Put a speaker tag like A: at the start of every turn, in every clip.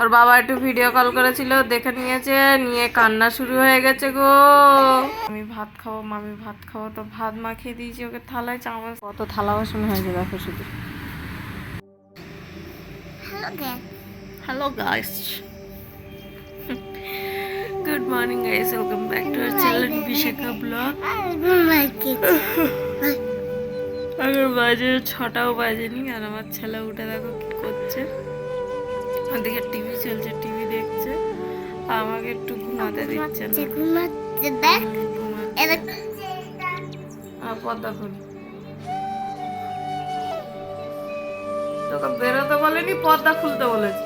A: ওর বাবা একটু video call করেছিল দেখে নিয়েছে নিয়ে কান্না শুরু হয়ে গেছে গো। আমি ভাত খাব মামি ভাত খাব তো ভাত মাখিয়ে দিয়েছি ওকে থালায় চামচ। কত থালা বাসন হয়েছে দেখো শুধু। Hello guys good morning guys welcome back to our channel Bishakha vlog এখন বাজে ছটাও বাজেনি আর আমার ছেলে উঠে দেখো কি করছে। ওদিকে টিভি চলছে টিভি দেখছে। আমাকে একটু ঘুমাতে দিচ্ছে না। ঘুমাচ্ছে। আর পদ্মা ফুল। তোকে বেরোতে বলেনি পর্দা খুলতে বলেছে।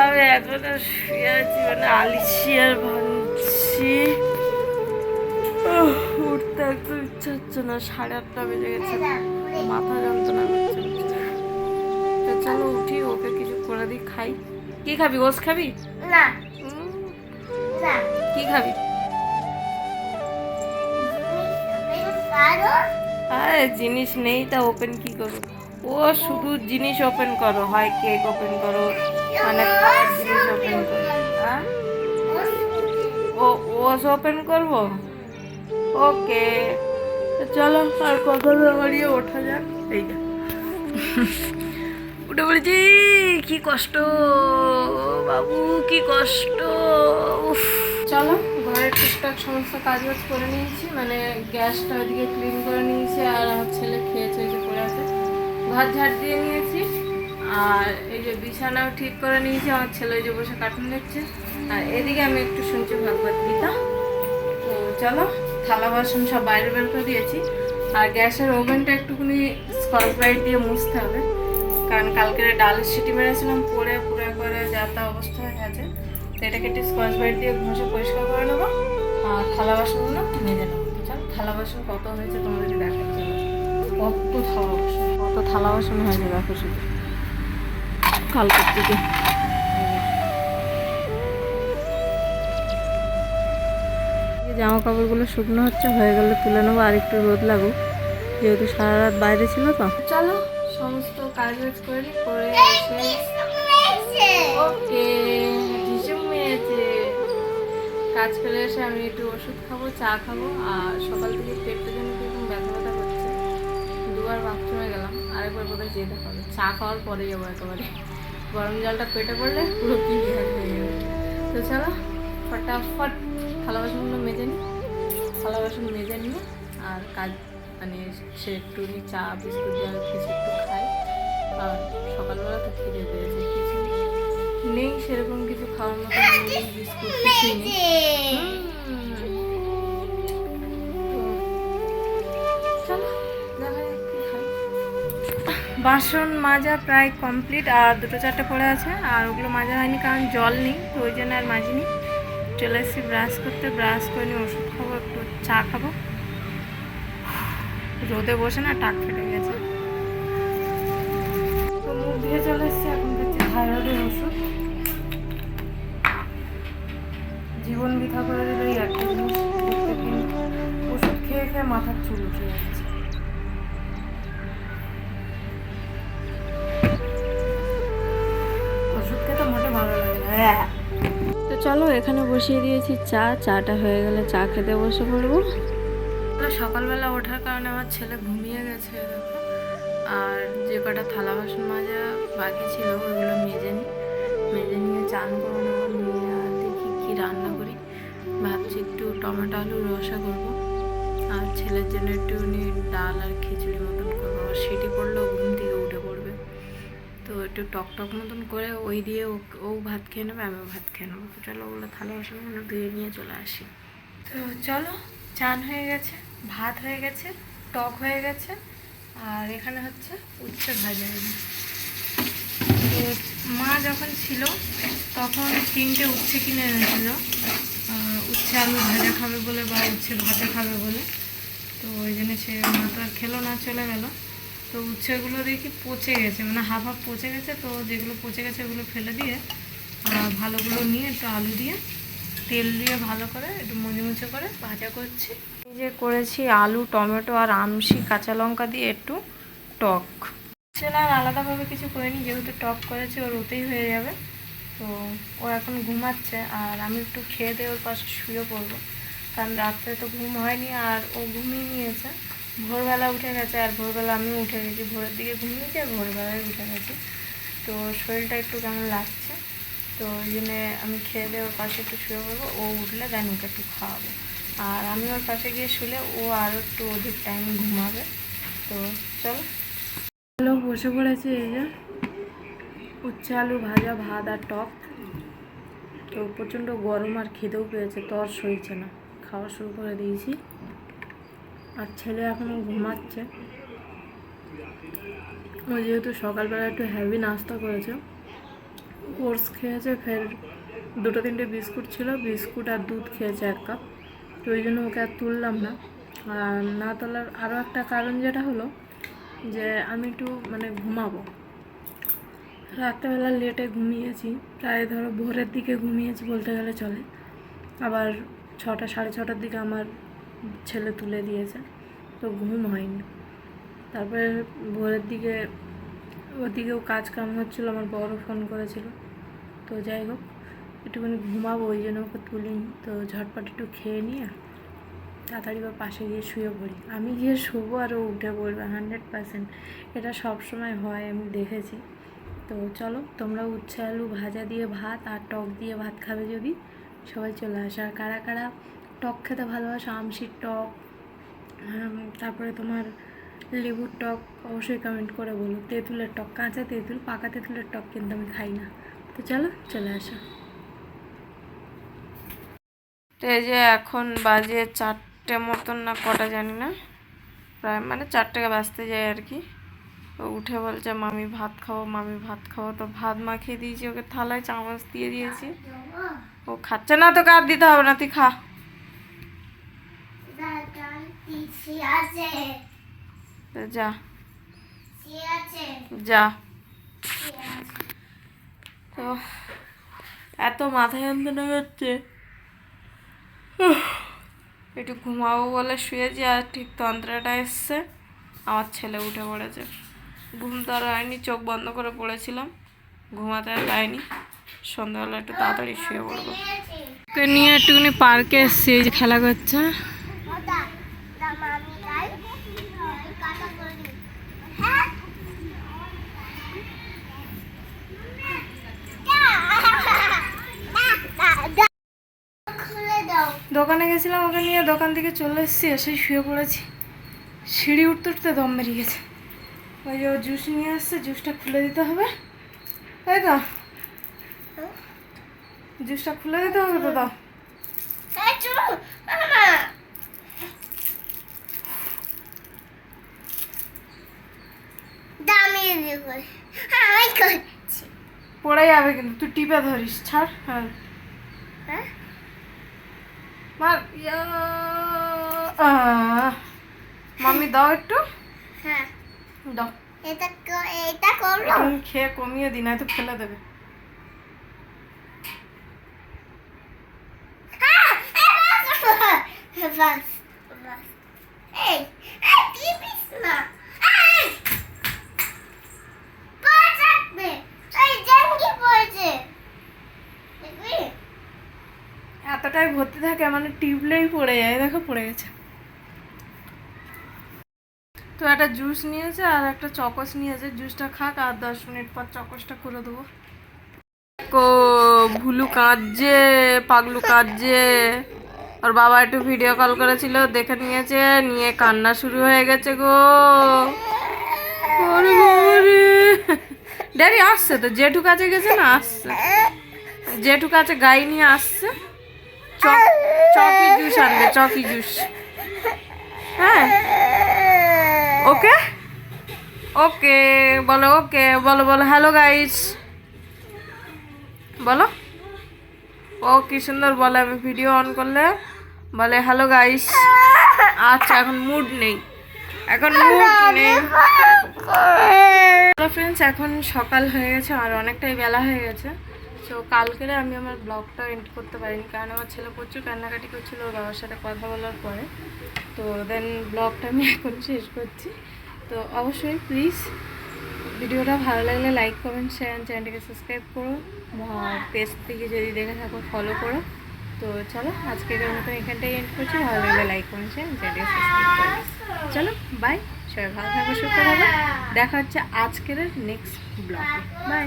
A: আমি এখনও শুয়ে আছি মানে আলিশিয়ার ভাঙছি। ইচ্ছা হচ্ছে না সাড়ে আটটা বেজে গেছে। মাথা যন্ত্রণা করছে তো চলো উঠি ওকে কিছু করে দিই খাই। কি খাবি ওস খাবি? উম, কি খাবি? আরে জিনিস নেই তা ওপেন কি করব? ও শুধু জিনিস ওপেন করো হয় কেক ওপেন করো মানে জিনিস ওপেন করো। হ্যাঁ? ও ওস ওপেন করব? ওকে চলো, আর কথা বাড়িয়ে ওঠা যাক। এই যা। উঠে পড়েছি, কি কষ্ট, বাবু, কি কষ্ট। চলো, ঘরের টুকটাক সমস্ত কাজ বাজ করে নিয়েছি মানে গ্যাসটা ওইদিকে ক্লিন করে নিয়েছি, আর আমার ছেলে খেয়েছে যে করে আছে। ঘর ঝাড় দিয়ে নিয়েছি, আর এই যে বিছানাও ঠিক করে নিয়েছি, আমার ছেলে ওই যে বসে কার্টুন দেখছে। আর এদিকে আমি একটু শুনছি ভাগবত গীতা। তো চলো থালা বাসন সব বাইরে বের করে দিয়েছি। আর গ্যাসের ওভেনটা একটুখানি স্কচ ব্রাইট দিয়ে মুছতে হবে। কারণ কালকে ডালের সিটি মেরেছিলাম পরে পুরো একবারে যা তা অবস্থা হয়ে গেছে। তো এটাকে একটু স্কচ ব্রাইট দিয়ে ঘষে পরিষ্কার করে নেব। আর থালা বাসনগুলো মেজে নেব। চল, থালা বাসন কত হয়েছে তোমাদেরকে দেখাচ্ছি। কত থালা বাসন কত থালা বাসন হয়েছে দেখো শুধু। কালকের থেকে জামা কাপড়গুলো শুকনো হচ্ছে হয়ে গেলে তুলে নেব আর একটু রোদ লাগুক। যেহেতু সারা রাত বাইরে ছিল তো। চলো সমস্ত কাজ বাজ করে নিই, করে এসে ওকে কাজ ফেলে এসে আমি একটু ওষুধ খাব চা খাব আর সকাল থেকে পেটটা যেন কীরকম ব্যথা ব্যথা করছে। দুবার বাথরুমে গেলাম আরেকবার বোধহয় যেতে হবে। চা খাওয়ার পরে যাব একেবারে। গরম জলটা পেটে পড়লে পুরো ক্লিয়ার হয়ে যাবে। তো চলো ফটাফট থালা বাসনগুলো মেজে নিই থালা বাসন মেজে নিয়ে আর কাজ মানে সে একটু চা বিস্কুট জল কিছু একটু খাই। আর সকালবেলা তো খিদে পেয়েছে কিছু নেই সেরকম কিছু খাওয়ার মতো মুড়ি বিস্কুট কিছুই নেই। বাসন মাজা প্রায় কমপ্লিট আর দুটো চারটে পড়ে আছে আর ওগুলো মাজা হয়নি কারণ জল নেই তো ওই জন্য আর মাজিনি। চলে এসেছি ব্রাশ করতে ব্রাশ করে নিয়ে ওষুধ খাব, একটু চা খাব। রোদে বসে না টাক ফেটে গেছে। তো মুখ ধুয়ে চলে এসেছি, এখন খাচ্ছি থাইরয়েডের ওষুধ। জীবন বৃথা করে দিল, এই একটা জিনিস ওষুধ খেয়ে খেয়ে মাথার চুল উঠে যাচ্ছে। ওষুধ খেতে মোটে ভালো লাগে না। হ্যাঁ। চলো, এখানে বসিয়ে দিয়েছি চা। চাটা হয়ে গেলে চা খেতে বসে পড়ব। সকালবেলা ওঠার কারণে আমার ছেলে ঘুমিয়ে গেছে আর যে কটা থালা বাসন মাজা বাকি ছিল, ওগুলো মেজে নিই মেজে নিয়ে চান করে নেব, নিয়ে দেখি কী রান্না করি। ভাবছি একটু টমেটো আলু রসা করব। আর ছেলের জন্য একটু ডাল আর খিচুড়ি মতন করব। সিটি পড়লেও ঘুম থেকে তো একটু টক টক মতন করে ওই দিয়ে ও ভাত খেয়ে নেবে, আমিও ভাত খেয়ে নেব। তো চলো ওগুলো থালা বাসনগুলো ধুয়ে নিয়ে চলে আসি। তো চলো, চান হয়ে গেছে, ভাত হয়ে গেছে, টক হয়ে গেছে, আর এখানে হচ্ছে উচ্ছে ভাজা। মা যখন ছিল, তখন তিনটে উচ্ছে কিনে এনেছিল। উচ্ছে আলু ভাজা খাবে বলে বা উচ্ছে ভাজা খাবে বলে। তো ওই জন্য সে মা তো আর খেলো না, চলে গেল। তো উচ্ছেগুলো দেখি পচে গেছে মানে হাফ হাফ পচে গেছে, তো যেগুলো পচে গেছে ওগুলো ফেলে দিয়ে ভালোগুলো নিয়ে একটু আলু দিয়ে, তেল দিয়ে ভালো করে একটু মুচে করে ভাজা করছি। এই যে করেছি আলু, টমেটো আর আমসি কাঁচা লঙ্কা দিয়ে একটু টক। আর আলাদাভাবে কিছু করিনি, যেহেতু টক করেছি, ওর ওতেই হয়ে যাবে। তো ও এখন ঘুমাচ্ছে আর আমি একটু খেয়ে দিয়ে ওর পাশে শুয়ে পড়ব। কারণ রাত্রে তো ঘুম হয়নি আর ও ঘুমিয়ে নিয়েছে। ভোরবেলা উঠে গেছে আর ভোরবেলা আমিও উঠে গেছি। ভোরের দিকে ঘুমিয়েছি আর ভোরবেলায় উঠে গেছি। তো শরীরটা একটু কেমন লাগছে? তো ওই জন্যে আমি খেয়ে দিয়ে ওর পাশে একটু শুয়ে পড়ব। ও উঠলে দেন ওকে একটু খাওয়াবো। আর আমি ওর পাশে গিয়ে শুলে ও আরও একটু অধিক টাইম ঘুমাবে। তো চলো। হ্যালো বসে পড়েছে এই যে। উচ্ছে আলু ভাজা, ভাত আর টক। তো প্রচণ্ড গরম আর খিদেও পেয়েছে। তো আর সইছে না। খাওয়া শুরু করে দিয়েছি। আর ছেলে এখনও ঘুমাচ্ছে। ও যেহেতু সকালবেলা একটু হ্যাভি নাস্তা করেছে, ওটস খেয়েছে, ফের দুটো তিনটে বিস্কুট ছিল, বিস্কুট আর দুধ খেয়েছে এক কাপ। তো ওই জন্য ওকে আর তুললাম না। আর না তোলার আরও একটা কারণ যেটা হলো যে আমি একটু মানে ঘুমাবো। রাত্রেবেলা লেটে ঘুমিয়েছি, প্রায় ধরো ভোরের দিকে ঘুমিয়েছি বলতে গেলে চলে। আবার ছটা, সাড়ে ছটার দিকে আমার ছেলে তুলে দিয়েছে, তো ঘুম হয়নি। তারপরে ভোরের দিকে ওদিকেও কাজ কাম হচ্ছিল, আমার বড় ফোন করেছিল। তো যাই হোক, একটুখানি ঘুমাবো, ওই জন্য ওকে তুলিনি তো ঝটপট একটু খেয়ে নিয়ে তাড়াতাড়ি বা পাশে গিয়ে শুয়ে পড়ি। আমি গিয়ে শুবো আর ও উঠে পড়বে হান্ড্রেড পার্সেন্ট এটা সব সময় হয়, আমি দেখেছি। তো চলো, তোমরা উচ্ছে আলু ভাজা দিয়ে ভাত আর টক দিয়ে ভাত খাবে যদি, সবাই চলে আসো। আর কারা কারা টক খেতে ভালোবাসো, আমশির টক তারপরে তোমার লেবুর টক অবশ্যই কমেন্ট করে বলো। তেঁতুলের টক, কাঁচা তেঁতুল, পাকা তেঁতুলের টক কিন্তু আমি খাই না। তো চলো, চলে আসো। তো এই যে এখন বাজে চারটে মতন না কটা জানি না, প্রায় মানে চারটে বাজতে যায় আর কি। তো উঠে বলছে, মামি ভাত খাব মামি ভাত খাব তো ভাত মাখিয়ে দিয়েছি, ওকে থালায় চামচ দিয়ে দিয়েছি। ও খাচ্ছে না তো কার দিতে হবে না, তুই খা তো যা। যা। তো এত মাথায় যন্ত্রণা হচ্ছে একটু ঘুমাবো বলে শুয়েছি আর ঠিক তন্ত্রটা এসছে। আমার ছেলে উঠে পড়েছে। ঘুম তো আর হয়নি চোখ বন্ধ করে পড়েছিলাম। ঘুমাতে আর পাইনি সন্ধ্যাবেলা একটু তাড়াতাড়ি শুয়ে পড়ব। নিয়ে একটুখানি পার্কে এসছি যে খেলা করছে। দোকানে গেছিলাম ওকে নিয়ে দোকান থেকে চলে এসেছি এসে শুয়ে পড়েছি। সিঁড়ি উঠতে উঠতে দম বেরিয়ে গেছে। ওই যে ও জুস নিয়ে আসছে জুসটা খুলে দিতে হবে। তাই তো। জুসটা খুলে দিতে হবে তো দাও। পড়ে যাবে কিন্তু তুই টিপে ধরিস ছাড়। হ্যাঁ। মার মাম্মি দাও একটু। দাও।
B: এটা ক- এটা করো।
A: একটু খেয়ে কমিয়ে দিন তো ফেলে দেবে।
B: বাস বাস। এই এই টিপিস না এই পড়ে থাকবে এই জাঙ্গি পড়েছে দেখবি
A: এতটাই ভর্তি থাকে মানে টিপলেই পড়ে যায়, দেখো পড়ে গেছে। তো একটা জুস নিয়েছে আর একটা চকস নিয়েছে, জুসটা খাক আর দশ মিনিট পর চকসটা করে দেবো। কো, ভুলু কাঁদছে, পাগলু কাঁদছে। ওর বাবা একটু ভিডিও কল করেছিল, দেখে নিয়েছে, নিয়ে কান্না শুরু হয়ে গেছে গো। ড্যাডি, আসছে তো জেঠু কাছে গেছে না? আসছে। জেঠু কাছে গাই নিয়ে আসছে। চক জুস আনবে, চকি জুস। হ্যাঁ। ওকে? ওকে, বলো ওকে, বলো বলো, হ্যালো গাইস। বলো। ও কি সুন্দর বলে আমি ভিডিও অন করলে। বলে, হ্যালো গাইস। আচ্ছা এখন মুড নেই। এখন মুড নেই। ফ্রেন্ডস এখন সকাল হয়ে গেছে, আর অনেকটাই বেলা হয়ে গেছে। সো কালকেরে আমি আমার ব্লগটা এন্ড করতে পারিনি, কারণ আমার ছেলে প্রচুর কান্নাকাটি করছিল ওর বাবার সাথে কথা বলার পরে। তো দেন ব্লগটা আমি এখন শেষ করছি। তো অবশ্যই প্লিজ ভিডিওটা ভালো লাগলে লাইক কমেন্ট শেয়ার চ্যানেলটাকে সাবস্ক্রাইব করো। পেজ থেকে যদি দেখে থাকো ফলো করো। তো চলো, আজকের মতন এখানটাই এন্ড করছি। ভালো লাগলে লাইক কমেন্ট শেয়ার চ্যানেলটাকে সাবস্ক্রাইব করো। চলো বাই সবাই ভালো থাকো, সুস্থ থাকো। দেখা হচ্ছে আজকের নেক্সট ব্লগে বাই